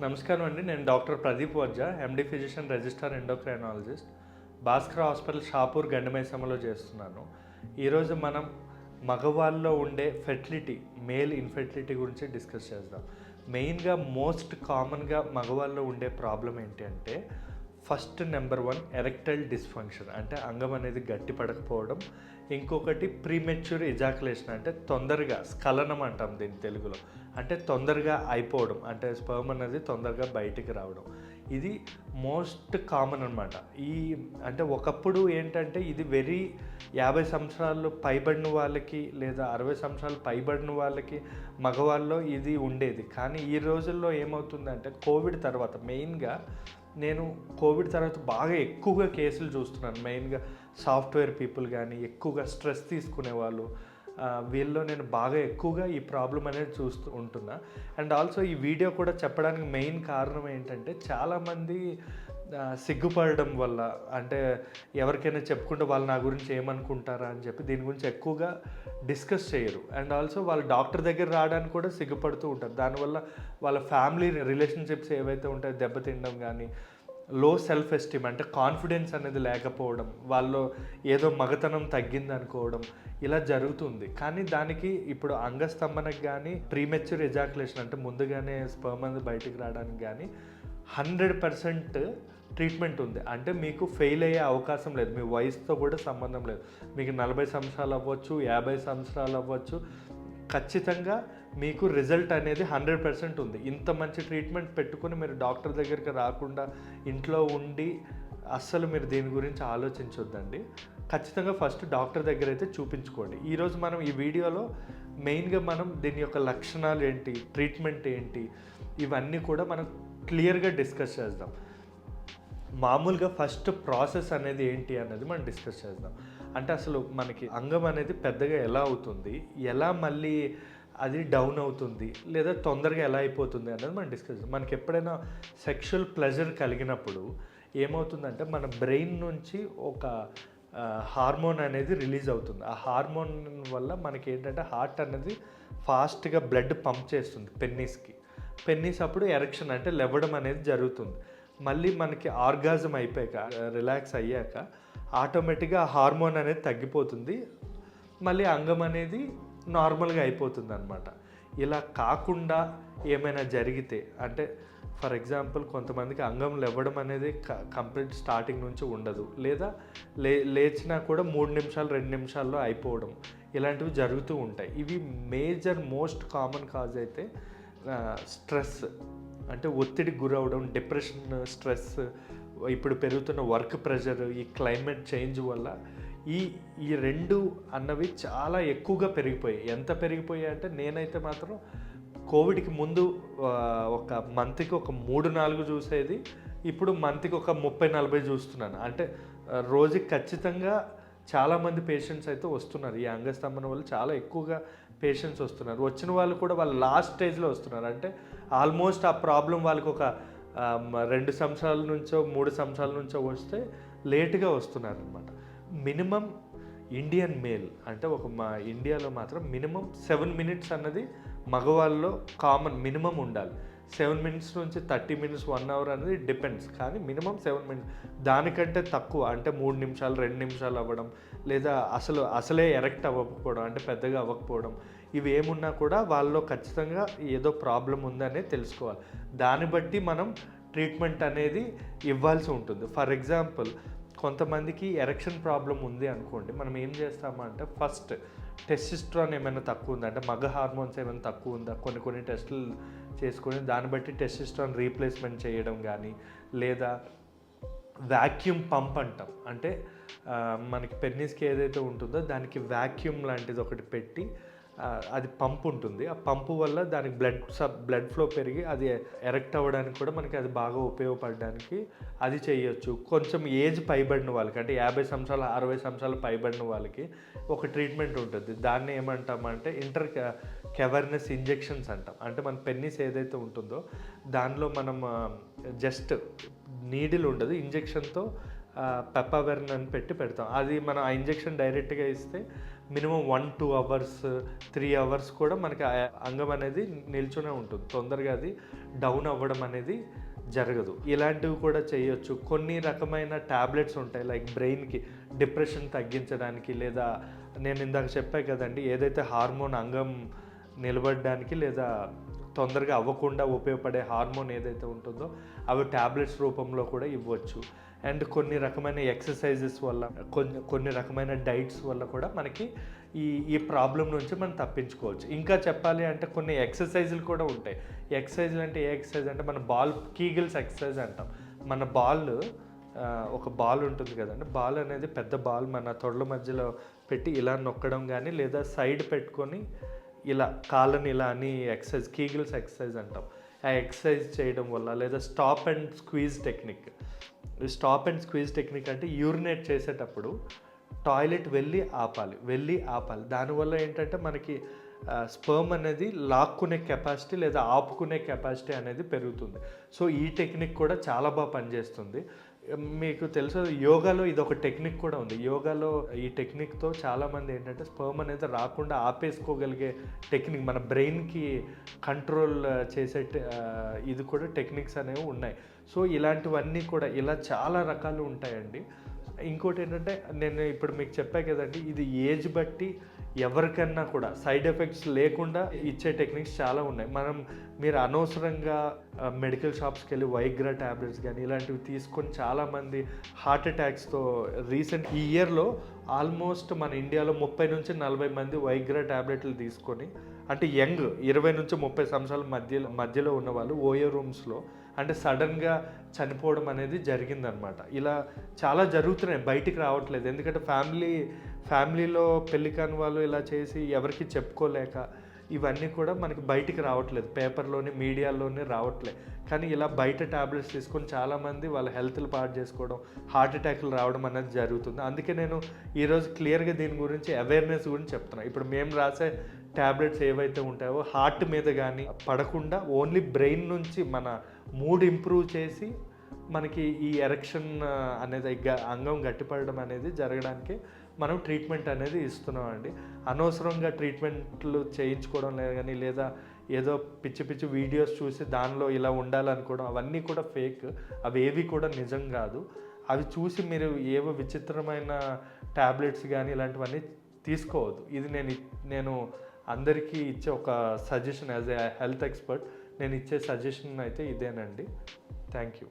నమస్కారం అండి. నేను doctor Pradeep Varja MD physician register endocrinologist. Bhaskar hospital Shahpur గండమైసమ్మలో చేస్తున్నాను. ఈరోజు మనం మగవాళ్ళలో ఉండే ఫెర్టిలిటీ మేల్ ఇన్ఫెర్టిలిటీ గురించి డిస్కస్ చేద్దాం. మెయిన్గా మోస్ట్ కామన్గా మగవాళ్ళలో ఉండే ప్రాబ్లం ఏంటి అంటే first number one erectile dysfunction అంటే అంగం అనేది గట్టి పడకపోవడం. ఇంకొకటి ప్రీమెచ్యూర్ ఎజాకులేషన్ అంటే తొందరగా స్ఖలనం అంటాం దీని తెలుగులో. అంటే తొందరగా అయిపోవడం అంటే స్పర్మ్ అనేది తొందరగా బయటికి రావడం. ఇది మోస్ట్ కామన్ అనమాట ఈ అంటే ఒకప్పుడు ఏంటంటే ఇది వెరీ యాభై సంవత్సరాలు పైబడిన వాళ్ళకి లేదా అరవై సంవత్సరాలు పైబడిన వాళ్ళకి మగవాళ్ళలో ఇది ఉండేది. కానీ ఈ రోజుల్లో ఏమవుతుందంటే కోవిడ్ తర్వాత మెయిన్గా నేను కోవిడ్ తర్వాత బాగా ఎక్కువగా కేసులు చూస్తున్నాను. మెయిన్గా సాఫ్ట్వేర్ పీపుల్ కానీ ఎక్కువగా స్ట్రెస్ తీసుకునే వాళ్ళు వీళ్ళలో నేను బాగా ఎక్కువగా ఈ ప్రాబ్లం అనేది చూస్తూ ఉంటున్నా. అండ్ ఆల్సో ఈ వీడియో కూడా చెప్పడానికి మెయిన్ కారణం ఏంటంటే చాలామంది సిగ్గుపడడం వల్ల అంటే ఎవరికైనా చెప్పుకుంటే వాళ్ళు నా గురించి ఏమనుకుంటారా అని చెప్పి దీని గురించి ఎక్కువగా డిస్కస్ చేయరు. అండ్ ఆల్సో వాళ్ళు డాక్టర్ దగ్గర రావడానికి కూడా సిగ్గుపడుతూ ఉంటారు. దానివల్ల వాళ్ళ ఫ్యామిలీ రిలేషన్షిప్స్ ఏవైతే ఉంటాయో దెబ్బతినడం కానీ లో సెల్ఫ్ ఎస్టీమ్ అంటే కాన్ఫిడెన్స్ అనేది లేకపోవడం వాళ్ళు ఏదో మగతనం తగ్గింది అనుకోవడం ఇలా జరుగుతుంది. కానీ దానికి ఇప్పుడు అంగస్తంభనకు కానీ ప్రీమెచ్యూర్ ఎజాకులేషన్ అంటే ముందుగానే స్పర్మ్ అనేది బయటికి రావడానికి కానీ హండ్రెడ్ పర్సెంట్ ట్రీట్మెంట్ ఉంది. అంటే మీకు ఫెయిల్ అయ్యే అవకాశం లేదు. మీ వయసుతో కూడా సంబంధం లేదు. మీకు నలభై సంవత్సరాలు అవ్వచ్చు యాభై సంవత్సరాలు అవ్వచ్చు. ఖచ్చితంగా మీకు రిజల్ట్ అనేది హండ్రెడ్ పర్సెంట్ ఉంది. ఇంత మంచి ట్రీట్మెంట్ పెట్టుకుని మీరు డాక్టర్ దగ్గరికి రాకుండా ఇంట్లో ఉండి అస్సలు మీరు దీని గురించి ఆలోచించొద్దండి. ఖచ్చితంగా ఫస్ట్ డాక్టర్ దగ్గర అయితే చూపించుకోండి. ఈరోజు మనం ఈ వీడియోలో మెయిన్గా మనం దీని యొక్క లక్షణాలు ఏంటి ట్రీట్మెంట్ ఏంటి ఇవన్నీ కూడా మనం క్లియర్గా డిస్కస్ చేద్దాం. మామూలుగా ఫస్ట్ ప్రాసెస్ అనేది ఏంటి అనేది మనం డిస్కస్ చేద్దాం. అంటే అసలు మనకి అంగం అనేది పెద్దగా ఎలా అవుతుంది ఎలా మళ్ళీ అది డౌన్ అవుతుంది లేదా తొందరగా ఎలా అయిపోతుంది అనేది మనం డిస్కస్ మనకి ఎప్పుడైనా సెక్షువల్ ప్లెజర్ కలిగినప్పుడు ఏమవుతుందంటే మన బ్రెయిన్ నుంచి ఒక హార్మోన్ అనేది రిలీజ్ అవుతుంది. ఆ హార్మోన్ వల్ల మనకి ఏంటంటే హార్ట్ అనేది ఫాస్ట్గా బ్లడ్ పంప్ చేస్తుంది పెన్నీస్కి పెన్నీస్ అప్పుడు ఎరక్షన్ అంటే లెవ్వడం అనేది జరుగుతుంది. మళ్ళీ మనకి ఆర్గాజం అయిపోయాక రిలాక్స్ అయ్యాక ఆటోమేటిక్గా ఆ హార్మోన్ అనేది తగ్గిపోతుంది. మళ్ళీ అంగం అనేది నార్మల్గా అయిపోతుంది అనమాట ఇలా కాకుండా ఏమైనా జరిగితే అంటే ఫర్ ఎగ్జాంపుల్ కొంతమందికి అంగం లేవడం అనేది కంప్లీట్ స్టార్టింగ్ నుంచి ఉండదు. లేదా లే లేచినా కూడా మూడు నిమిషాలు రెండు నిమిషాల్లో అయిపోవడం ఇలాంటివి జరుగుతూ ఉంటాయి. ఇవి మేజర్ మోస్ట్ కామన్ కాజ్ అయితే స్ట్రెస్. అంటే ఒత్తిడికి గురవడం డిప్రెషన్ స్ట్రెస్ ఇప్పుడు పెరుగుతున్న వర్క్ ప్రెషర్ ఈ క్లైమేట్ చేంజ్ వల్ల ఈ ఈ రెండు అన్నవి చాలా ఎక్కువగా పెరిగిపోయాయి. ఎంత పెరిగిపోయాయి అంటే నేనైతే మాత్రం కోవిడ్కి ముందు ఒక మంత్కి ఒక మూడు నాలుగు చూసేది. ఇప్పుడు మంత్కి ఒక ముప్పై నలభై చూస్తున్నాను. అంటే రోజుకి ఖచ్చితంగా చాలామంది పేషెంట్స్ అయితే వస్తున్నారు. ఈ అంగస్తంభన వల్ల చాలా ఎక్కువగా పేషెంట్స్ వస్తున్నారు. వచ్చిన వాళ్ళు కూడా వాళ్ళ లాస్ట్ స్టేజ్లో వస్తున్నారు. అంటే ఆల్మోస్ట్ ఆ ప్రాబ్లం వాళ్ళకి ఒక రెండు సంవత్సరాల నుంచో మూడు సంవత్సరాల నుంచో వస్తే లేటుగా వస్తున్నారు అనమాట మినిమం ఇండియన్ మేల్ అంటే ఒక మా ఇండియాలో మాత్రం మినిమం సెవెన్ మినిట్స్ అన్నది మగవాళ్ళలో కామన్ మినిమం ఉండాలి. సెవెన్ మినిట్స్ నుంచి థర్టీ మినిట్స్ వన్ అవర్ అనేది డిపెండ్స్. కానీ మినిమం సెవెన్ మినిట్స్ దానికంటే తక్కువ అంటే మూడు నిమిషాలు రెండు నిమిషాలు అవ్వడం లేదా అసలు అసలే ఎరెక్ట్ అవ్వకపోవడం అంటే పెద్దగా అవ్వకపోవడం ఇవి ఏమున్నా కూడా వాళ్ళలో ఖచ్చితంగా ఏదో ప్రాబ్లం ఉందనే తెలుసుకోవాలి. దాన్ని బట్టి మనం ట్రీట్మెంట్ అనేది ఇవ్వాల్సి ఉంటుంది. ఫర్ ఎగ్జాంపుల్ కొంతమందికి ఎరెక్షన్ ప్రాబ్లం ఉంది అనుకోండి మనం ఏం చేస్తామంటే ఫస్ట్ టెస్టిస్ట్రాన్ ఏమైనా తక్కువ ఉందా? అంటే మగ హార్మోన్స్ ఏమైనా తక్కువ ఉందా? కొన్ని కొన్ని టెస్టులు చేసుకొని దాన్ని బట్టి టెస్టిస్ట్రాన్ రీప్లేస్మెంట్ చేయడం కానీ లేదా వ్యాక్యూమ్ పంప్ అంటాం. అంటే మనకి పెన్నిస్కి ఏదైతే ఉంటుందో దానికి వ్యాక్యూమ్ లాంటిది ఒకటి పెట్టి అది పంప్ ఉంటుంది. ఆ పంపు వల్ల దానికి బ్లడ్ సబ్ బ్లడ్ ఫ్లో పెరిగి అది ఎరెక్ట్ అవ్వడానికి కూడా మనకి అది బాగా ఉపయోగపడడానికి అది చేయొచ్చు. కొంచెం ఏజ్ పైబడిన వాళ్ళకి అంటే యాభై సంవత్సరాలు అరవై సంవత్సరాలు పైబడిన వాళ్ళకి ఒక ట్రీట్మెంట్ ఉంటుంది. దాన్ని ఏమంటామంటే ఇంటర్ కెవర్నెస్ ఇంజెక్షన్స్ అంటాం. అంటే మన పెన్నిస్ ఏదైతే ఉంటుందో దానిలో మనం జస్ట్ నీడిల్ ఉండదు ఇంజెక్షన్తో పెప్పావెర్న్ అని పెట్టి పెడతాం. అది మనం ఆ ఇంజెక్షన్ డైరెక్ట్గా ఇస్తే minimum one two hours three hours కూడా మనకి ఆ అంగం అనేది నిల్చునే ఉంటుంది. తొందరగా అది డౌన్ అవ్వడం అనేది జరగదు. ఇలాంటివి కూడా చేయొచ్చు. కొన్ని రకమైన ట్యాబ్లెట్స్ ఉంటాయి లైక్ బ్రెయిన్కి డిప్రెషన్ తగ్గించడానికి లేదా నేను ఇందాక చెప్పాను కదండి ఏదైతే హార్మోన్ అంగం నిలబడడానికి లేదా తొందరగా అవ్వకుండా ఉపయోగపడే హార్మోన్ ఏదైతే ఉంటుందో అవి ట్యాబ్లెట్స్ రూపంలో కూడా ఇవ్వచ్చు. అండ్ కొన్ని రకమైన ఎక్సర్సైజెస్ వల్ల కొన్ని కొన్ని రకమైన డైట్స్ వల్ల కూడా మనకి ఈ ఈ ప్రాబ్లం నుంచి మనం తప్పించుకోవచ్చు. ఇంకా చెప్పాలి అంటే కొన్ని ఎక్సర్సైజులు కూడా ఉంటాయి. ఎక్సర్సైజులు అంటే ఏ ఎక్సర్సైజ్ అంటే మన బాల్ కీగిల్స్ ఎక్సర్సైజ్ అంటాం. మన బాల్ ఒక బాల్ ఉంటుంది కదండి. బాల్ అనేది పెద్ద బాల్ మన తొడల మధ్యలో పెట్టి ఇలా నొక్కడం కానీ లేదా సైడ్ పెట్టుకొని ఇలా కాళ్ళని ఇలా అని ఎక్సర్సైజ్ కీగిల్స్ ఎక్సర్సైజ్ అంటాం. ఆ ఎక్సర్సైజ్ చేయడం వల్ల లేదా stop and squeeze technique. Stop and squeeze technique అంటే యూరినేట్ చేసేటప్పుడు టాయిలెట్ వెళ్ళి ఆపాలి వెళ్ళి ఆపాలి. దానివల్ల ఏంటంటే మనకి స్పర్మ్ అనేది లాక్కునే కెపాసిటీ లేదా ఆపుకునే కెపాసిటీ అనేది పెరుగుతుంది. సో ఈ టెక్నిక్ కూడా చాలా బాగా పనిచేస్తుంది. మీకు తెలుసు యోగాలో ఇది ఒక టెక్నిక్ కూడా ఉంది. యోగాలో ఈ టెక్నిక్తో చాలామంది ఏంటంటే స్పర్మ్ అనేది రాకుండా ఆపేసుకోగలిగే టెక్నిక్ మన బ్రెయిన్కి కంట్రోల్ చేసే ఇది కూడా టెక్నిక్స్ అనేవి ఉన్నాయి. సో ఇలాంటివన్నీ కూడా ఇలా చాలా రకాలు ఉంటాయండి. ఇంకోటి ఏంటంటే నేను ఇప్పుడు మీకు చెప్పా కదండి ఇది ఏజ్ బట్టి ఎవరికన్నా కూడా సైడ్ ఎఫెక్ట్స్ లేకుండా ఇచ్చే టెక్నిక్స్ చాలా ఉన్నాయి. మనం మీరు అనవసరంగా మెడికల్ షాప్స్కి వెళ్ళి వైగ్రా ట్యాబ్లెట్స్ కానీ ఇలాంటివి తీసుకొని చాలామంది హార్ట్ అటాక్స్తో రీసెంట్ ఈ ఇయర్లో ఆల్మోస్ట్ మన ఇండియాలో ముప్పై నుంచి నలభై మంది వైగ్రా ట్యాబ్లెట్లు తీసుకొని అంటే యంగ్ ఇరవై నుంచి ముప్పై సంవత్సరాల మధ్యలో మధ్యలో ఉన్న వాళ్ళు ఓయో రూమ్స్లో అంటే సడన్గా చనిపోవడం అనేది జరిగిందనమాట. ఇలా చాలా జరుగుతున్నాయి బయటికి రావట్లేదు. ఎందుకంటే ఫ్యామిలీ ఫ్యామిలీలో పెళ్ళి కాని వాళ్ళు ఇలా చేసి ఎవరికి చెప్పుకోలేక ఇవన్నీ కూడా మనకి బయటికి రావట్లేదు. పేపర్లోని మీడియాలోనే రావట్లేదు. కానీ ఇలా బయట ట్యాబ్లెట్స్ తీసుకొని చాలామంది వాళ్ళ హెల్త్లు పాడు చేసుకోవడం హార్ట్ అటాక్లు రావడం అనేది జరుగుతుంది. అందుకే నేను ఈరోజు క్లియర్గా దీని గురించి అవేర్నెస్ గురించి చెప్తున్నాను ఇప్పుడు మేము రాసే ట్యాబ్లెట్స్ ఏవైతే ఉంటాయో హార్ట్ మీద కానీ పడకుండా ఓన్లీ బ్రెయిన్ నుంచి మన మూడ్ ఇంప్రూవ్ చేసి మనకి ఈ ఎరక్షన్ అనేది అంగం గట్టిపడడం అనేది జరగడానికి మనం ట్రీట్మెంట్ అనేది ఇస్తున్నామండి. అనవసరంగా ట్రీట్మెంట్లు చేయించుకోవడం లేదు కానీ లేదా ఏదో పిచ్చి పిచ్చి వీడియోస్ చూసి దానిలో ఇలా ఉండాలనుకోవడం అవన్నీ కూడా ఫేక్. అవి ఏవి కూడా నిజం కాదు. అవి చూసి మీరు ఏవో విచిత్రమైన ట్యాబ్లెట్స్ కానీ ఇలాంటివన్నీ తీసుకోవద్దు. ఇది నేను నేను అందరికీ ఇచ్చే ఒక suggestion as a health expert నేను ఇచ్చే సజెషన్ అయితే ఇదేనండి. Thank you